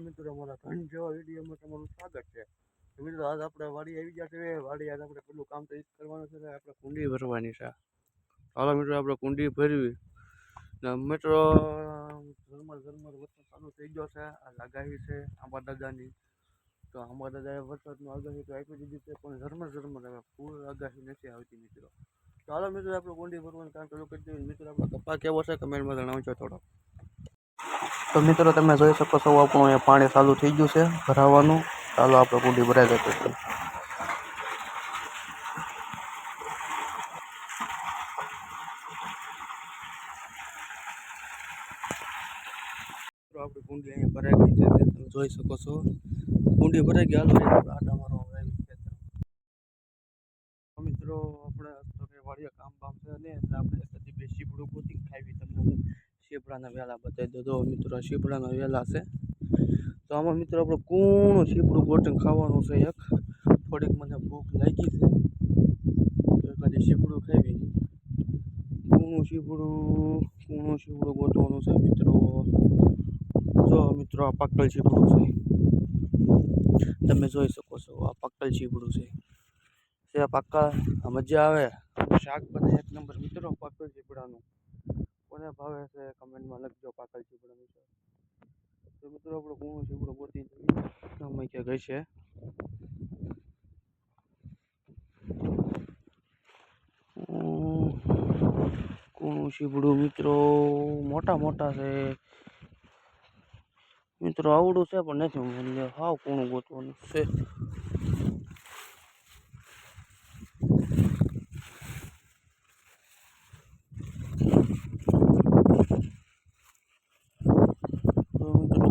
મિત્રો, અમારા ધન જેવા વિડીયોમાં તમારું સ્વાગત છે. મિત્રો, આજ આપણે વાડી આવી ગયા છે વાડી આજ આપણે પેલું કામ તો એ કરવાનું છે આપણે કુંડી ભરવાની છે. ચાલો મિત્રો, આપણે કુંડી ભરવી. ને મિત્રો, ઝરમર ઝરમર વરસાદ ચાલુ થઈ ગયો છે. આ આગાહી છે આંબા દાદાની. તો આંબા દાદાએ વરસાદનું આગાહી તો આપી દીધી છે, પણ ઝરમર ઝરમર હવે ફૂલ આગાહી નથી આવતી મિત્રો. ચાલો મિત્રો, આપણે કુંડી ભરવાનું કામ ચાલુ કરી દઈએ. મિત્રો, આપણે કપા કેવો છે કમેન્ટમાં જણાવજો થોડો. તો મિત્રો, તમે જોઈ શકો છો, આપણું અહીંયા પાણી ચાલુ થઈ ગયું છે, ભરાવાનું. ચાલો, આપણે કુંડી ભરાઈ જશે મિત્રો, આપણી કુંડી અહીંયા ભરાઈ ગઈ છે તમે જોઈ શકો છો. કુંડી ભરાઈ ગઈ, હાલો આટા મારો મિત્રો, આપણે વાળીએ કામ બામ છે ને એટલે આપણે બેસી પૂરું ગોતી ખાવી તમને હું. શીપડાના વેલા બતાવી દો મિત્રો શીપડાના વેલા છે. તો આમાં મિત્રો આપણે કૂણું શીપડું ગોટીને ખાવાનું છે એક. થોડીક મને ભૂખ લાગી છે. તો એકાદી શીપડું ખાવી કૂણું શીપડું કૂણું શીપડું ગોટવાનું છે મિત્રો. જો મિત્રો આ પાકલ શીપડું છે. તમે જોઈ શકો છો આ પાકલ શીપડું છે. તે પાકા મજા આવે. શાક બને એક નંબર મિત્રો પાકલ ચીપડાનું કોને ભાવે છે કમેન્ટમાં લખજો પાકલ ચીપડો મિત્રો તો મિત્રો આપણો કૂણો ચીપડો ગોતી અમે ક્યાં ગઈ છે કૂણું ચીપડું મિત્રો. મોટા મોટા છે. મિત્રો આવડું છે પણ નથી મૂલ્ય હાવ કૂણું ગોતવાનું છે તો મિત્રો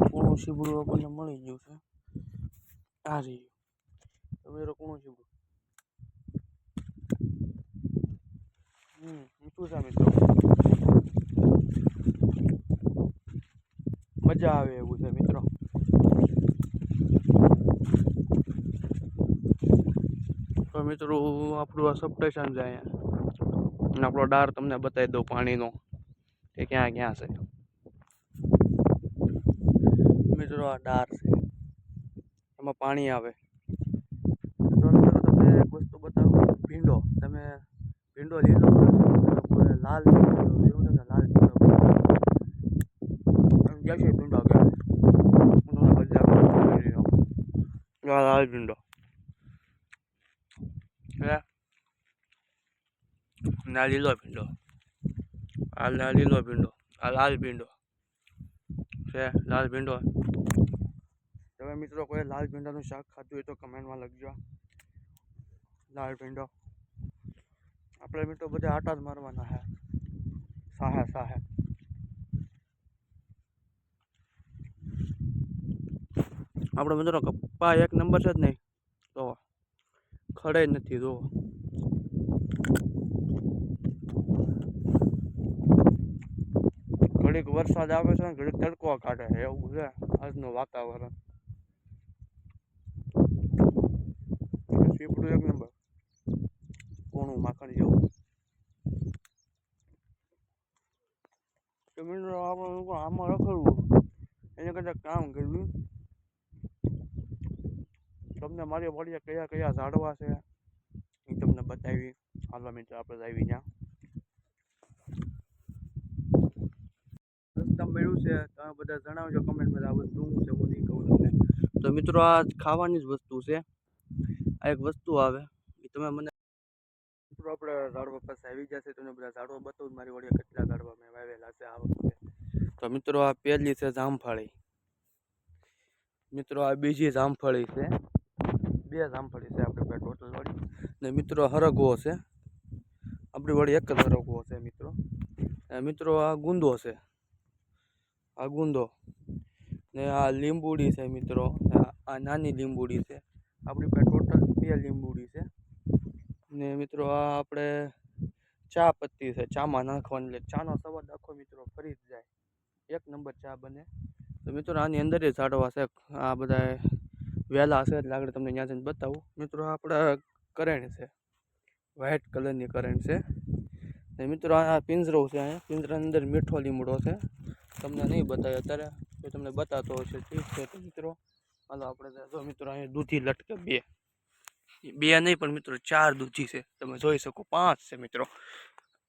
શીબડું આપણને મળી ગયું છે. આ રહ્યું. તો મિત્રો કૂણું શીબડું હમ, મીઠું છે મિત્રો. મજા આવે એવું છે મિત્રો. તો મિત્રો, આપણું આ સબસ્ટેશન છે અહીંયા. આપણો ડાર તમને બતાવી દઉં પાણીનો કે ક્યાં ક્યાં છે. મિત્રો આ ડાર છે. એમાં પાણી આવે. મિત્રો તમને એક વસ્તુ બતાવું. ભીંડો. તમે ભીંડો લીલો લાલ ભીંડો એવું નથી લાલ ભીંડો એમ છે ભીંડો ગયા લાલ ભીંડો. ના લીલો ભીંડો. આ લા- લીલો ભીંડો. આ લાલ ભીંડો. છે લાલ ભીંડો. તમે મિત્રો કોઈ લાલ ભીંડાનું શાક ખાધું હોય તો કમેન્ટમાં લખજો. લાલ ભીંડો. આપણે મિત્રો બધા આટા જ મારવાના હે. સાહે સાહે. આપણે મિત્રો કપ્પા એક નંબર છે જ નહીં. તો ખડે નથી જો ઘડીક વરસાદ આવે છે ઘડીક તડકો કાઢે એવું છે આજનું વાતાવરણ. સીપડું એક નંબર કોણું? માખણ જેવું. મિત્રો, આપણે આમાં રખડવું. એને કદાચ કામ કરવું. તમને મારી વાડીએ કયા કયા ઝાડવા છે, એ તમને બતાવી. હાલો મિત્રો, આપણે આવી ત્યાં. રસ્તા છે. તમે બધા જણાવજો કમેન્ટમાં આ બધું શું છે, હું નહીં કહું તમને. તો મિત્રો, આ ખાવાની જ વસ્તુ છે. આ એક વસ્તુ આવે. એ તમે મને મિત્રો આપણે ઝાડવા પાસે આવી જશે તમને બધા ઝાડવા બતાવું મારી વડીએ કેટલા ઝાડવા મેં વાવેલા છે આ વખતે. તો મિત્રો, આ પહેલી છે જામફળી. મિત્રો, આ બીજી જામફળી છે. બે જામફળી છે આપણી પાસે ટોટલ વળી. ને મિત્રો હરગવો છે. આપણી વળી એક જ હરગવો છે મિત્રો. મિત્રો, આ ગુંદો છે. આ ગુંદો. ને આ લીંબુડી છે મિત્રો. આ નાની લીંબુડી છે. આપણી પાસે ટોટલ લીંબુડી છે. ને મિત્રો આ આપણે ચા પત્તી છે, ચામાં નાખવાની, એટલે ચાનો સ્વાદ આખો મિત્રો ફરી જ જાય. એક નંબર ચા બને. તો મિત્રો આની અંદર જ ઝાડવા છે, આ બધા વહેલા હશે એટલે આગળ તમને ત્યાં જઈને બતાવું. મિત્રો આ આપણા કરેણ છે વ્હાઇટ કલરની કરેણ છે. ને મિત્રો આ પિંજરો છે અહીંયા, પિંજરાની અંદર મીઠો લીમડો છે. તમને નહીં બતાવ્યો અત્યારે તો તમને બતાતો હશે. ઠીક છે તો મિત્રો, હાલો આપણે જો મિત્રો અહીંયા દૂધી લટકે બે. બે નહીં, પણ મિત્રો ચાર દૂધી છે. તમે જોઈ શકો, પાંચ છે મિત્રો.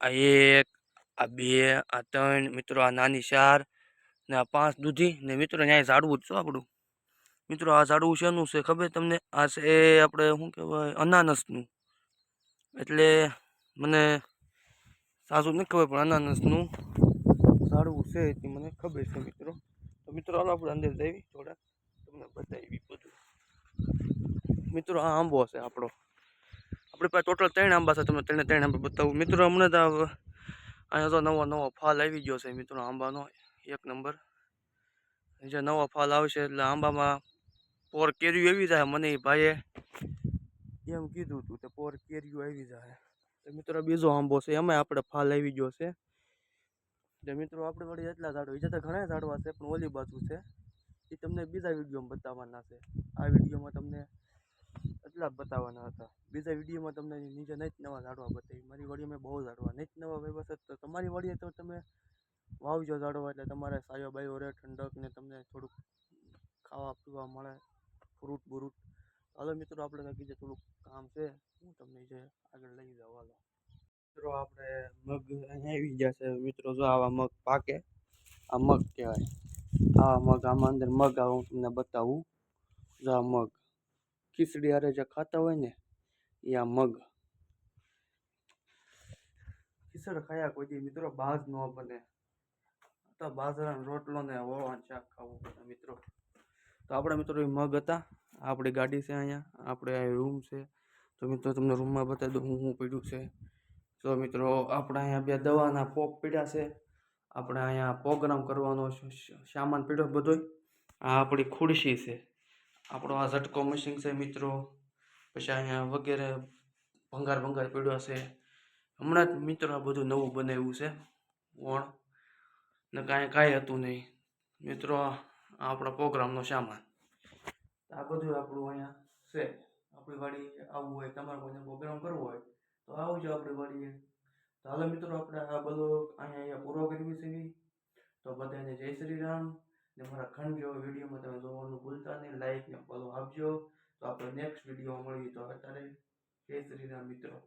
આ એક, આ બે, આ ત્રણ, મિત્રો આ નાની ચાર ને આ પાંચ દૂધી ને મિત્રો અહીંયા ઝાડવું જ છો આપણું. મિત્રો આ ઝાડવું શેનું છે ખબર તમને? આ છે આપણે શું કહેવાય? અનાનસનું. એટલે મને સાચું નથી ખબર, પણ અનાનસનું ઝાડવું છે એ મને ખબર છે મિત્રો. તો મિત્રો આપણે અંદર જઈએ થોડા. તમને બતાવી મિત્રો, આ આંબો છે આપણો. આપણી પાસે ટોટલ ત્રણ આંબા છે, તમને ત્રણે ત્રણ આંબા બતાવું. મિત્રો, હમણાં તો અહીંયા તો નવો નવો ફાલ આવી ગયો છે મિત્રો, આંબાનો. એક નંબર. જે નવો ફાલ આવશે એટલે આંબામાં પોર કેરીઓ આવી જાય, મને એ ભાઈએ એમ કીધું હતું કે પોર કેરીઓ આવી જાય. તો મિત્રો બીજો આંબો છે એમાં આપણે ફાલ આવી ગયો છે. એટલે મિત્રો, આપણે વળી એટલા ઝાડો બીજા તો ઘણા ઝાડવા છે, પણ ઓલી બાજુ છે. એ તમને બીજા વિડીયોમાં બતાવવાના છે. આ વિડીયોમાં તમને એટલા જ બતાવવાના હતા. બીજા વિડીયોમાં તમને નીચે નહીં જ નવા ઝાડવા બતાવી. મારી વાડીમાં બહુ ઝાડવા. નહીં જ નવા વાવ્યા તો તમારી વાડીએ તો તમે વાવજો ઝાડવા એટલે તમારે સાયો, બાયો રહે ઠંડક ને તમને થોડુંક ખાવા, પીવા મળે ફ્રૂટ બુરૂટ. હાલો મિત્રો, આપણે કાંઈક બીજે થોડુંક કામ છે, હું તમને જે આગળ લઈ જાઉં. હાલો. મિત્રો, આપણે મગ અહીંયા આવી છે. મિત્રો, જો આવા મગ પાકે. આ મગ કહેવાય. આવા મગ, આમાં અંદર મગ આવું તમને બતાવું. જો આ મગ ખીચડી હારે જે ખાતા હોય ને એ આ મગ. ખીચડ ખાયા કોઈ મિત્રો બાજ ન બને. તો બાજરાનો રોટલો ને વળવાનું શાક ખાવું પડે મિત્રો. તો આપણા મિત્રો એ મગ હતા, આપણી ગાડી છે અહીંયા, આપણે રૂમ છે. તો મિત્રો તમને રૂમમાં બતાવી દઉં હું હું પડ્યું છે. તો મિત્રો આપણે અહીંયા બે દવાના પોપ પીડ્યા છે. આપણે અહીંયા પ્રોગ્રામ કરવાનો સામાન પીડ્યો બધોય. આ આપણી ખુરશી છે. આપણો આ ઝટકો મશીન છે મિત્રો. પછી અહીંયા વગેરે ભંગાર ભંગાર પીડ્યા છે હમણાં જ મિત્રો આ બધું નવું બનાવ્યું છે. વણ ને કાંઈ કાંઈ હતું નહીં. મિત્રો, આ આપણા પ્રોગ્રામનો સામાન. આ બધું આપણું અહીંયા છે. આપણી વાડી આવવું હોય, તમારે કોઈને પ્રોગ્રામ કરવો હોય, તો આવજો આપણી વાડીએ. તો હાલો મિત્રો, આપણે આ બધો અહીંયા અહીંયા પૂરો કરવી છે. તો બધાને જય શ્રી રામ. ને મારા ખંડ જેવો વિડીયોમાં તમે જોવાનું ભૂલતા નહીં. લાઈક ને ફોલો આપજો. તો આપણે નેક્સ્ટ વીડિયો મળીએ. તો અત્યારે જય શ્રી રામ મિત્રો.